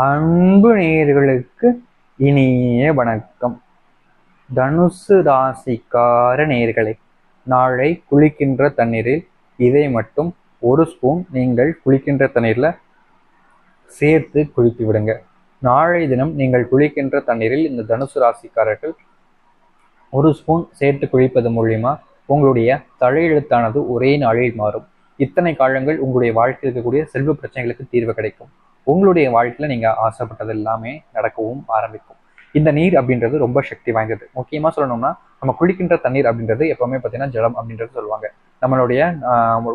அன்பு நேர்களுக்கு இனிய வணக்கம். தனுசு ராசிக்கார நேயர்களே நாளை குளிக்கின்ற தண்ணீரில் இதை மட்டும் ஒரு ஸ்பூன் நீங்கள் குளிக்கின்ற தண்ணீரில் சேர்த்து குளித்து விடுங்க. நாளை தினம் நீங்கள் குளிக்கின்ற தண்ணீரில் இந்த தனுசு ராசிக்காரர்கள் ஒரு ஸ்பூன் சேர்த்து குளிப்பது மூலியமா உங்களுடைய தலையெழுத்தானது ஒரே நாளில் மாறும். இத்தனை காலங்கள் உங்களுடைய வாழ்க்கையில் இருக்கக்கூடிய செல்வ பிரச்சனைகளுக்கு தீர்வு கிடைக்கும். உங்களுடைய வாழ்க்கையில் நீங்கள் ஆசைப்பட்டது எல்லாமே நடக்கவும் ஆரம்பிக்கும். இந்த நீர் அப்படின்றது ரொம்ப சக்தி வாய்ந்தது. முக்கியமாக சொல்லணும்னா நம்ம குளிக்கின்ற தண்ணீர் அப்படின்றது எப்பவுமே பார்த்தீங்கன்னா ஜலம் அப்படின்றது சொல்லுவாங்க. நம்மளுடைய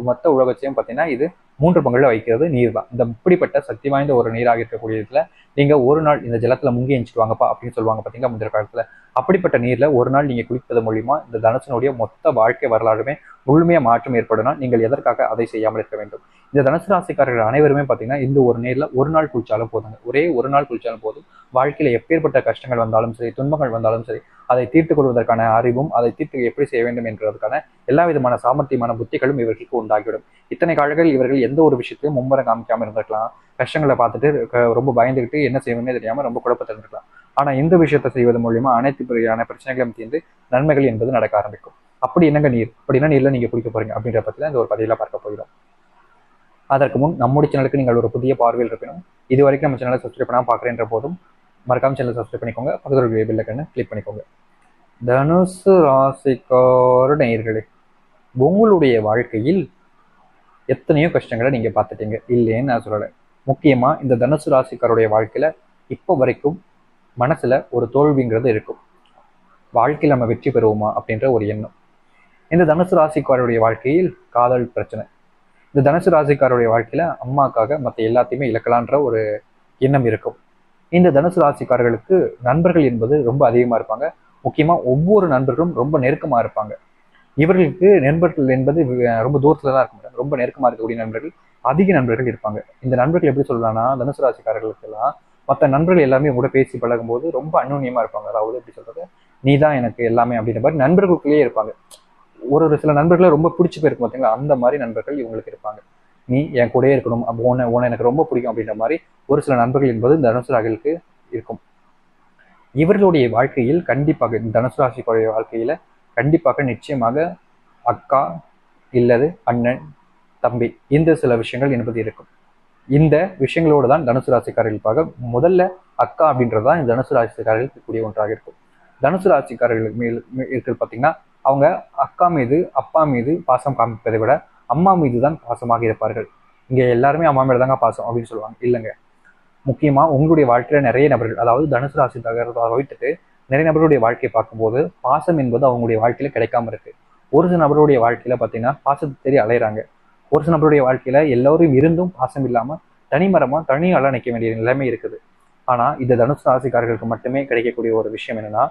மொத்த உலகத்தையும் பார்த்தீங்கன்னா இது மூன்று பங்குல வைக்கிறது நீர் தான். இந்த இப்படிப்பட்ட சக்தி வாய்ந்த ஒரு நீராக இருக்கக்கூடிய இதில் நீங்க ஒரு நாள் இந்த ஜலத்துல முங்கி எஞ்சிட்டு வாங்கப்பா அப்படின்னு சொல்லுவாங்க பார்த்தீங்கன்னா முந்திர காலத்துல. அப்படிப்பட்ட நீர்ல ஒரு நாள் நீங்க குளிப்பது மூலியமா இந்த தனுசனுடைய மொத்த வாழ்க்கை வரலாறுமே முழுமையாக மாற்றம் ஏற்படும்னா நீங்கள் எதற்காக அதை செய்யாமல் இருக்க வேண்டும்? இந்த தனுசு ராசிக்காரர்கள் அனைவருமே பார்த்தீங்கன்னா இந்த ஒரு நேரில் ஒரு நாள் குளிச்சாலும் போதுங்க. ஒரே ஒரு நாள் குளிச்சாலும் போதும். வாழ்க்கையில் எப்பேற்பட்ட கஷ்டங்கள் வந்தாலும் சரி துன்பங்கள் வந்தாலும் சரி அதை தீர்த்து கொள்வதற்கான அறிவும் அதை தீர்த்து எப்படி செய்ய வேண்டும் என்றதற்கான எல்லா விதமான சாமர்த்தியமான புத்திகளும் இவர்களுக்கு உண்டாகிவிடும். இத்தனை காலங்கள் இவர்கள் எந்த ஒரு விஷயத்தையும் மும்முரம் காமிக்காமல் இருந்திருக்கலாம். கஷ்டங்களை பார்த்துட்டு க- ரொம்ப பயந்துகிட்டு என்ன செய்யணும்னே தெரியாமல் ரொம்ப குழப்பத்தில் இருந்திருக்கலாம். ஆனால் இந்த விஷயத்தை செய்வது மூலியமா அனைத்து பிரியான பிரச்சனைகளும் தீர்ந்து நன்மைகள் என்பது நடக்க ஆரம்பிக்கும். அப்படி என்னங்க நீர்? அப்படின்னா நீர்ல நீங்க குடிக்க போறீங்க? அப்படின்ற பத்தில இந்த ஒரு பதிவில பார்க்க போகிறோம். அதற்கு முன் நம்முடைய சேனலுக்கு நீங்கள் ஒரு புதிய பார்வையில் இருப்பினும் இது வரைக்கும் நம்ம சேனலை சப்ஸ்கிரைப் பண்ணாமல் பார்க்குறேன்ற போதும் மறக்காம சேனலை சப்ஸ்கிரைப் பண்ணிக்கோங்க. பக்கத்தில் பெல் கிளிக் பண்ணிக்கோங்க. தனுசு ராசிக்கார நேயர்களே உங்களுடைய வாழ்க்கையில் எத்தனையோ கஷ்டங்களை நீங்கள் பார்த்துட்டீங்க. இல்லைன்னு நான் சொல்லலை. முக்கியமாக இந்த தனுசு ராசிக்காருடைய வாழ்க்கையில் இப்போ வரைக்கும் மனசில் ஒரு தோல்விங்கிறது இருக்கும். வாழ்க்கையில் நம்ம வெற்றி பெறுவோமா அப்படின்ற ஒரு எண்ணம். இந்த தனுசு ராசிக்காரருடைய வாழ்க்கையில் காதல் பிரச்சனை. இந்த தனுசு ராசிக்காரருடைய வாழ்க்கையில அம்மாக்காக மற்ற எல்லாத்தையுமே இழக்கலான்ற ஒரு எண்ணம் இருக்கும். இந்த தனுசு ராசிக்காரர்களுக்கு நண்பர்கள் என்பது ரொம்ப அதிகமா இருப்பாங்க. முக்கியமா ஒவ்வொரு நண்பர்களும் ரொம்ப நெருக்கமா இருப்பாங்க. இவர்களுக்கு நண்பர்கள் என்பது ரொம்ப தூரத்துல தான் இருக்க மாட்டாங்க ரொம்ப நெருக்கமா இருக்கக்கூடிய நண்பர்கள் அதிக நண்பர்கள் இருப்பாங்க. இந்த நண்பர்கள் எப்படி சொல்லலாம்னா தனுசு ராசிக்காரர்களுக்கு எல்லாம் மற்ற நண்பர்கள் எல்லாமே கூட பேசி பழகும்போது ரொம்ப அந்யோன்யமா இருப்பாங்க. அதாவது எப்படி சொல்றது? நீ தான் எனக்கு எல்லாமே அப்படின்ற மாதிரி நண்பர்களுக்குள்ளேயே இருப்பாங்க. ஒரு ஒரு சில நண்பர்களை ரொம்ப பிடிச்சி போயிருக்கும் பார்த்தீங்களா அந்த மாதிரி நண்பர்கள் இவங்களுக்கு இருப்பாங்க. நீ என் கூடயே இருக்கணும் அப்போ உன்னை உன்னை எனக்கு ரொம்ப பிடிக்கும் அப்படின்ற மாதிரி ஒரு சில நண்பர்கள் என்பது இந்த தனுசு ராசிகளுக்கு இருக்கும். இவர்களுடைய வாழ்க்கையில் கண்டிப்பாக இந்த தனுசு ராசிக்குடைய வாழ்க்கையில கண்டிப்பாக நிச்சயமாக அக்கா இல்லது அண்ணன் தம்பி இந்த சில விஷயங்கள் என்பது இருக்கும். இந்த விஷயங்களோடு தான் தனுசு ராசிக்காரர்களுக்காக முதல்ல அக்கா அப்படின்றது தான் இந்த தனுசு ராசிக்காரர்களுக்கு கூடிய ஒன்றாக இருக்கும். தனுசு ராசிக்காரர்களுக்கு மேல் இருக்கிறது பார்த்தீங்கன்னா அவங்க அக்கா மீது அப்பா மீது பாசம் காமிப்பதை விட அம்மா மீது தான் பாசமாக இருப்பார்கள். இங்கே எல்லாருமே அம்மா மேல தாங்க பாசம் அப்படின்னு சொல்லுவாங்க. இல்லைங்க. முக்கியமாக உங்களுடைய வாழ்க்கையில் நிறைய நபர்கள் அதாவது தனுசு ராசி தகரத்தை வைத்துட்டு நிறைய நபர்களுடைய வாழ்க்கையை பார்க்கும்போது பாசம் என்பது அவங்களுடைய வாழ்க்கையில் கிடைக்காம இருக்கு. ஒரு சில நபருடைய வாழ்க்கையில் பார்த்தீங்கன்னா பாசத்தை தேடி அலையிறாங்க. ஒரு சில நபருடைய வாழ்க்கையில் எல்லோரும் இருந்தும் பாசம் இல்லாமல் தனிமரமாக தனியால நிற்க வேண்டிய நிலைமை இருக்குது. ஆனால் இந்த தனுசு ராசிக்காரர்களுக்கு மட்டுமே கிடைக்கக்கூடிய ஒரு விஷயம் என்னென்னா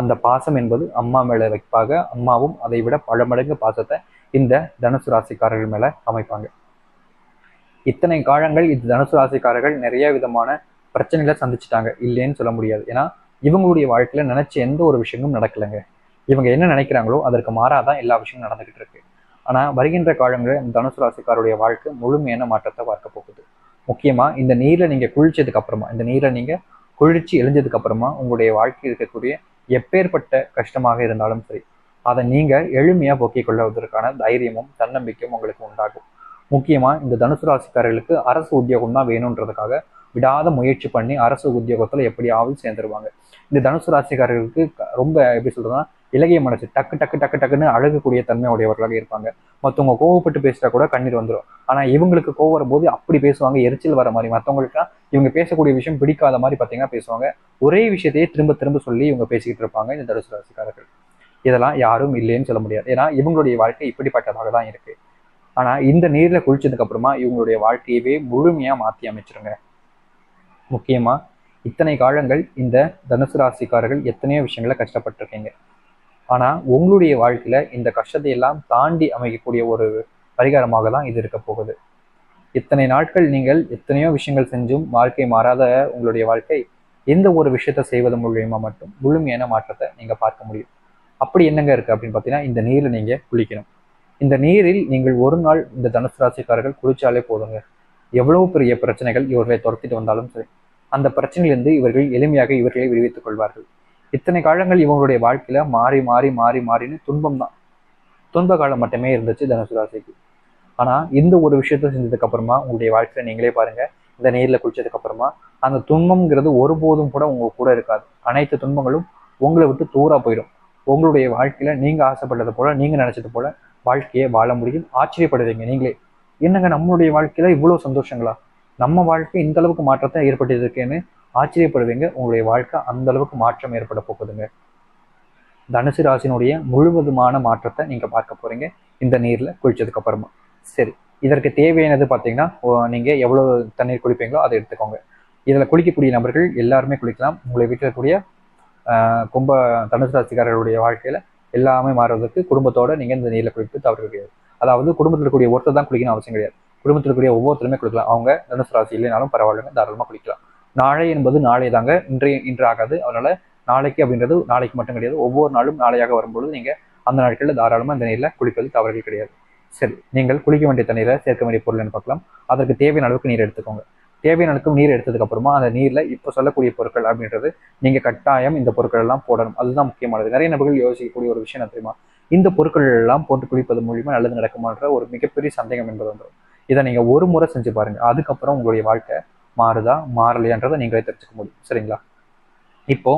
அந்த பாசம் என்பது அம்மா மேல வைப்பாக அம்மாவும் அதை விட பல மடங்கு பாசத்தை இந்த தனுசு ராசிக்காரர்கள் மேல அமைப்பாங்க. இத்தனை காலங்கள் இந்த தனுசு ராசிக்காரர்கள் நிறைய விதமான பிரச்சனைகளை சந்திச்சுட்டாங்க. இல்லைன்னு சொல்ல முடியாது. ஏன்னா இவங்களுடைய வாழ்க்கையில நினைச்ச எந்த ஒரு விஷயமும் நடக்கலைங்க. இவங்க என்ன நினைக்கிறாங்களோ அதற்கு மாறாதான் எல்லா விஷயமும் நடந்துகிட்டு இருக்கு. ஆனா வருகின்ற காலங்களில் இந்த தனுசு ராசிக்காருடைய வாழ்க்கை முழுமையான மாற்றத்தை பார்க்க போகுது. முக்கியமா இந்த நீர்ல நீங்க குளிச்சதுக்கு அப்புறமா இந்த நீரை நீங்க குளிர்ச்சி எழிஞ்சதுக்கு அப்புறமா உங்களுடைய வாழ்க்கையில் இருக்கக்கூடிய எப்பேற்பட்ட கஷ்டமாக இருந்தாலும் சரி அதை நீங்கள் எளிமையாக போக்கிக் கொள்வதற்கான தைரியமும் தன்னம்பிக்கையும் உங்களுக்கு உண்டாகும். முக்கியமாக இந்த தனுசு ராசிக்காரர்களுக்கு அரசு உத்தியோகம் தான் வேணுன்றதுக்காக விடாத முயற்சி பண்ணி அரசு உத்தியோகத்தில் எப்படியாவது சேர்ந்துருவாங்க. இந்த தனுசு ராசிக்காரர்களுக்கு ரொம்ப எப்படி சொல்கிறதுனா இலகிய மனசு டக்கு டக்கு டக்கு டக்குன்னு அழகக்கூடிய தன்மை உடையவர்களாக இருப்பாங்க. மற்றவங்க கோவப்பட்டு பேசுகிறா கூட கண்ணீர் வந்துடும் ஆனா இவங்களுக்கு கோவம் வரும்போது அப்படி பேசுவாங்க எரிச்சல் வர மாதிரி. மற்றவங்களுக்குலாம் இவங்க பேசக்கூடிய விஷயம் பிடிக்காத மாதிரி பார்த்தீங்கன்னா பேசுவாங்க. ஒரே விஷயத்தையே திரும்ப திரும்ப சொல்லி இவங்க பேசிக்கிட்டு இருப்பாங்க இந்த தனுசு ராசிக்காரர்கள். இதெல்லாம் யாரும் இல்லைன்னு சொல்ல முடியாது. ஏன்னா இவங்களுடைய வாழ்க்கை இப்படிப்பட்டதாக தான் இருக்கு. ஆனா இந்த நீர்ல குளிச்சதுக்கு அப்புறமா இவங்களுடைய வாழ்க்கையவே முழுமையா மாத்தி அமைச்சிருங்க. முக்கியமா இத்தனை காலங்கள் இந்த தனுசு ராசிக்காரர்கள் எத்தனையோ விஷயங்களை கஷ்டப்பட்டிருக்கீங்க. ஆனா உங்களுடைய வாழ்க்கையில இந்த கஷ்டத்தை எல்லாம் தாண்டி அமைக்கக்கூடிய ஒரு பரிகாரமாக தான் இது இருக்க போகுது. இத்தனை நாட்கள் நீங்கள் எத்தனையோ விஷயங்கள் செஞ்சும் வாழ்க்கை மாறாத உங்களுடைய வாழ்க்கை எந்த ஒரு விஷயத்தை செய்வது மூலியமா மட்டும் முழுமையான மாற்றத்தை நீங்க பார்க்க முடியும். அப்படி என்னங்க இருக்கு அப்படின்னு பார்த்தீங்கன்னா இந்த நீரில் நீங்க குளிக்கணும். இந்த நீரில் நீங்கள் ஒரு நாள் இந்த தனுசு ராசிக்காரர்கள் குளிச்சாலே போதுங்க. எவ்வளவு பெரிய பிரச்சனைகள் இவர்களை துரத்திட்டு வந்தாலும் சரி அந்த பிரச்சனையிலிருந்து இவர்கள் எளிமையாக இவர்களை விடுவித்துக் கொள்வார்கள். இத்தனை காலங்கள் இவங்களுடைய வாழ்க்கையில மாறி மாறி மாறி மாறின்னு துன்பம் தான். துன்ப காலம் மட்டுமே இருந்துச்சு தனுசு ராசிக்கு. ஆனா இந்த ஒரு விஷயத்த செஞ்சதுக்கு அப்புறமா உங்களுடைய வாழ்க்கையில நீங்களே பாருங்க இந்த நீர்ல குளிச்சதுக்கு அப்புறமா அந்த துன்பம்ங்கிறது ஒருபோதும் கூட உங்க கூட இருக்காது. அனைத்து துன்பங்களும் உங்களை விட்டு தூரா போயிடும். உங்களுடைய வாழ்க்கையில நீங்க ஆசைப்பட்டது போல நீங்க நினைச்சது போல வாழ்க்கையை வாழ முடியும். ஆச்சரியப்படுவீங்க நீங்களே. என்னங்க நம்மளுடைய வாழ்க்கையில இவ்வளவு சந்தோஷங்களா? நம்ம வாழ்க்கை இந்த அளவுக்கு மாற்றத்தை ஏற்பட்டிருக்கேன்னு ஆச்சரியப்படுவீங்க. உங்களுடைய வாழ்க்கை அந்த அளவுக்கு மாற்றம் ஏற்பட போகுதுங்க. தனுசு ராசினுடைய முழுவதுமான மாற்றத்தை நீங்க பார்க்க போறீங்க. இந்த நீர்ல குளிச்சதுக்கு அப்புறமா. சரி இதற்கு தேவையானது பார்த்தீங்கன்னா ஓ- நீங்க எவ்வளவு தண்ணீர் குளிப்பீங்களோ அதை எடுத்துக்கோங்க. இதில் குளிக்கக்கூடிய நபர்கள் எல்லாருமே குளிக்கலாம். உங்களை வீட்டில் இருக்கக்கூடிய கும்ப தனுசு ராசிக்காரர்களுடைய வாழ்க்கையில எல்லாமே மாறுவதற்கு குடும்பத்தோட நீங்க இந்த நீர்ல குளிப்பு தவறு கிடையாது. அதாவது குடும்பத்தில் இருக்கக்கூடிய ஒருத்தர் தான் குளிக்கணும் அவசியம் கிடையாது. குடும்பத்தில் இருக்கக்கூடிய ஒவ்வொருத்தருமே குளிக்கலாம். அவங்க தனுசு ராசி இல்லைனாலும் பரவாயில்லைங்க. தாராளமாக குளிக்கலாம். நாளை என்பது நாளை தாங்க. இன்றைய இன்று ஆகாது அதனால நாளைக்கு அப்படின்றது நாளைக்கு மட்டும் கிடையாது. ஒவ்வொரு நாளும் நாளையாக வரும்பொழுது நீங்க அந்த நாட்களில் தாராளமாக அந்த நீரில் குளிப்பது தவறுகள் கிடையாது. சரி நீங்கள் குளிக்க வேண்டிய தண்ணீரை சேர்க்க வேண்டிய பொருள்னு பார்க்கலாம். அதற்கு தேவையான அளவுக்கு நீர் எடுத்துக்கோங்க. தேவையான அளவுக்கு நீர் எடுத்ததுக்கு அப்புறமா அந்த நீரில் இப்போ சொல்லக்கூடிய பொருட்கள் அப்படின்றது நீங்கள் கட்டாயம் இந்த பொருட்கள் எல்லாம் போடணும். அதுதான் முக்கியமானது. நிறைய நபர்கள் யோசிக்கக்கூடிய ஒரு விஷயம் தெரியுமா? இந்த பொருட்கள் எல்லாம் போட்டு குளிப்பது மூலியமா நல்லது நடக்குமான்ற ஒரு மிகப்பெரிய சந்தேகம் என்பது வந்துடும். இதை நீங்கள் ஒரு முறை செஞ்சு பாருங்க. அதுக்கப்புறம் உங்களுடைய வாழ்க்கை மாறுதா மாறலையான்றதை நீங்களே தெரிஞ்சுக்க முடியும். சரிங்களா? இப்போ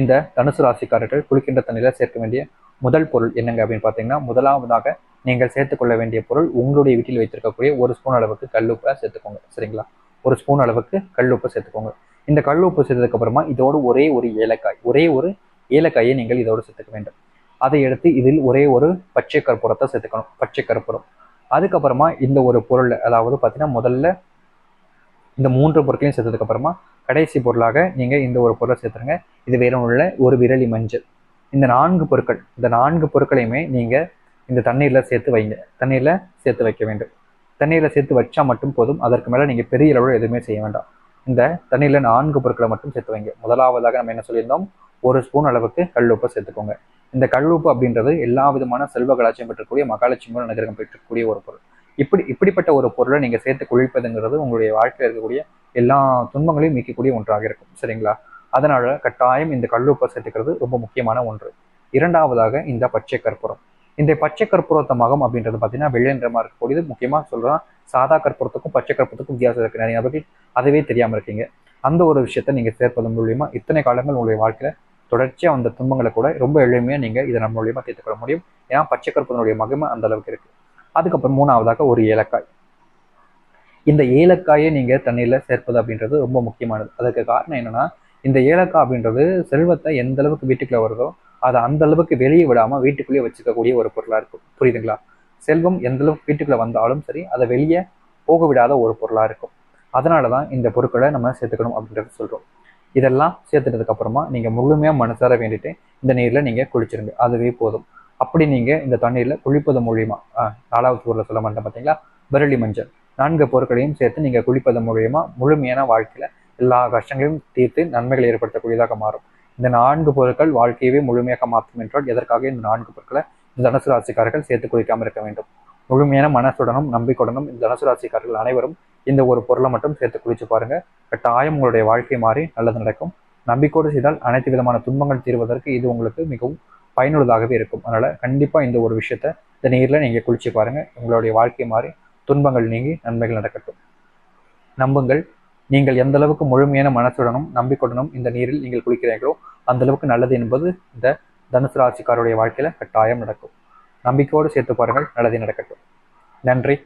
இந்த தனுசு ராசிக்காரர்கள் குளிக்கின்ற தண்ணியில் சேர்க்க வேண்டிய முதல் பொருள் என்னங்க அப்படின்னு பார்த்தீங்கன்னா முதலாவதாக நீங்கள் சேர்த்துக்கொள்ள வேண்டிய பொருள் உங்களுடைய வீட்டில் வைத்திருக்கக்கூடிய ஒரு ஸ்பூன் அளவுக்கு கல்லுப்பை சேர்த்துக்கோங்க. சரிங்களா? ஒரு ஸ்பூன் அளவுக்கு கல்லுப்பு சேர்த்துக்கோங்க. இந்த கல்லுப்பு சேர்த்ததுக்கு அப்புறமா இதோடு ஒரே ஒரு ஏலக்காய் ஒரே ஒரு ஏலக்காயை நீங்கள் இதோடு சேர்த்துக்க வேண்டும். அதை எடுத்து இதில் ஒரே ஒரு பச்சை கற்பூரத்தை சேர்த்துக்கணும் பச்சை கற்பூரம். அதுக்கப்புறமா இந்த ஒரு பொருள் அதாவது பார்த்தீங்கன்னா முதல்ல இந்த மூன்று பொருட்களையும் சேர்த்ததுக்கு அப்புறமா கடைசி பொருளாக நீங்க இந்த ஒரு பொருளை சேர்த்துருங்க. இது வேற உள்ள ஒரு விரலி மஞ்சள். இந்த நான்கு பொருட்கள் இந்த நான்கு பொருட்களையுமே நீங்க இந்த தண்ணீர்ல சேர்த்து வைங்க. தண்ணீர்ல சேர்த்து வைக்க வேண்டும். தண்ணீர்ல சேர்த்து வச்சா மட்டும் போதும். அதற்கு மேல நீங்க பெரிய அளவில் எதுவுமே செய்ய வேண்டாம். இந்த தண்ணீர்ல நான்கு பொருட்களை மட்டும் சேர்த்து வைங்க. முதலாவதாக நம்ம என்ன சொல்லியிருந்தோம்? ஒரு ஸ்பூன் அளவுக்கு கல்லுப்பை சேர்த்துக்கோங்க. இந்த கல்லுப்பு அப்படின்றது எல்லா விதமான செல்வ கலாச்சியம் பெற்றக்கூடிய மகாலட்சுமியோட நகரம் பெற்றக்கூடிய ஒரு பொருள். இப்படி இப்படிப்பட்ட ஒரு பொருளை நீங்கள் சேர்த்து குளிப்பதுங்கிறது உங்களுடைய வாழ்க்கையில் இருக்கக்கூடிய எல்லா துன்பங்களையும் நீக்கக்கூடிய ஒன்றாக இருக்கும். சரிங்களா? அதனால கட்டாயம் இந்த கல்லுப்பை சேர்த்துக்கிறது ரொம்ப முக்கியமான ஒன்று. இரண்டாவதாக இந்த பச்சை கற்பூரம். இந்த பச்சை கற்பூரத்த மகம் அப்படின்றது பார்த்தீங்கன்னா வெள்ளை நிறமா இருக்கக்கூடியது. முக்கியமாக சொல்கிறேன் சாதா கற்பூரத்துக்கும் பச்சை கற்பூரத்துக்கும் வித்தியாசம் இருக்குது நிறைய நபர்கள் அதுவே தெரியாமல் இருக்கீங்க. அந்த ஒரு விஷயத்த நீங்கள் சேர்ப்பதன் மூலியமா இத்தனை காலங்கள் உங்களுடைய வாழ்க்கையில் தொடர்ச்சியாக அந்த துன்பங்களை கூட ரொம்ப எளிமையாக நீங்கள் இதை நம்ம மூலியமா தீர்த்துக்கொள்ள முடியும். ஏன்னா பச்சை கற்பூரனுடைய மகிமை அந்த அளவுக்கு இருக்குது அதுக்கப்புறம் மூணாவதாக ஒரு ஏலக்காய். இந்த ஏலக்காயை நீங்க தண்ணீர்ல சேர்ப்பது அப்படின்றது ரொம்ப முக்கியமானது. அதுக்கு காரணம் என்னன்னா இந்த ஏலக்காய் அப்படின்றது செல்வத்தை எந்த அளவுக்கு வீட்டுக்குள்ளே வருதோ அதை அந்த அளவுக்கு வெளியே விடாம வீட்டுக்குள்ளேயே வச்சுக்கக்கூடிய ஒரு பொருளா இருக்கும். புரியுதுங்களா? செல்வம் எந்த அளவுக்கு வீட்டுக்குள்ளே வந்தாலும் சரி அதை வெளியே போக விடாத ஒரு பொருளா இருக்கும். அதனாலதான் இந்த பொருட்களை நம்ம சேர்த்துக்கணும் அப்படின்றத சொல்றோம். இதெல்லாம் சேர்த்துட்டதுக்கு அப்புறமா நீங்க மனசார வேண்டிட்டு இந்த நீர்ல நீங்க குளிச்சிருங்க. அதுவே போதும். அப்படி நீங்க இந்த தண்ணீர்ல குளிப்பது மூலியமா நாலாவது ஊரில் சொல்ல மாட்டேன் பாத்தீங்களா? விரலி மஞ்சள். நான்கு பொருட்களையும் சேர்த்து நீங்க குளிப்பதன் மூலியமா முழுமையான வாழ்க்கையில எல்லா கஷ்டங்களையும் தீர்த்து நன்மைகளை ஏற்படுத்தக்கூடியதாக மாறும். இந்த நான்கு பொருட்கள் வாழ்க்கையவே முழுமையாக மாற்றும் என்றால் எதற்காக இந்த நான்கு பொருட்களை இந்த தனுசு ராசிக்காரர்கள் சேர்த்து குளிக்காமல் இருக்க வேண்டும்? முழுமையான மனசுடனும் நம்பிக்கையுடனும் இந்த தனுசு ராசிக்காரர்கள் அனைவரும் இந்த ஒரு பொருளை மட்டும் சேர்த்து குளிச்சு பாருங்க. கட்டாயம் உங்களுடைய வாழ்க்கை மாறி நல்லது நடக்கும். நம்பிக்கையோடு செய்தால் அனைத்து விதமான துன்பங்கள் தீர்வதற்கு இது உங்களுக்கு மிகவும் பயனுள்ளதாகவே இருக்கும். அதனால் கண்டிப்பாக இந்த ஒரு விஷயத்த இந்த நீரில் நீங்கள் குளிச்சு பாருங்கள் உங்களுடைய வாழ்க்கை மாறி துன்பங்கள் நீங்கி நன்மைகள் நடக்கட்டும். நம்புங்கள். நீங்கள் எந்த அளவுக்கு முழுமையான மனசுடனும் நம்பிக்கையுடனும் இந்த நீரில் நீங்கள் குளிக்கிறீர்களோ அந்த அளவுக்கு நல்லது என்பது இந்த தனுசு ராசிக்காருடைய வாழ்க்கையில் கட்டாயம் நடக்கும். நம்பிக்கையோடு சேர்த்து பாருங்கள். நல்லதே நடக்கட்டும். நன்றி.